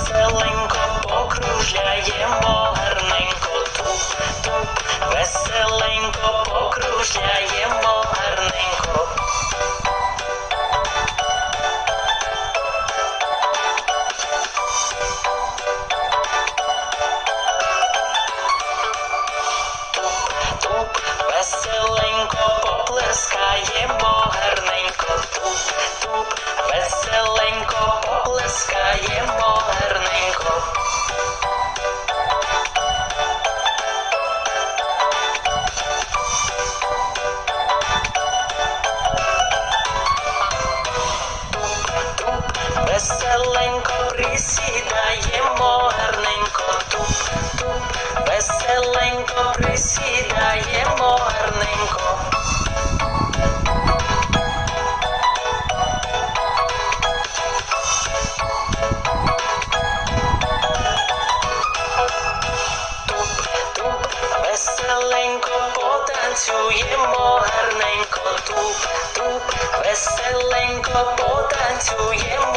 веселенько веселенько присідаємо гарненько, туп, туп, веселенько присідаємо гарненько. Туп, веселенько потанцюємо гарненько, туп, туп, веселенько потанцюємо.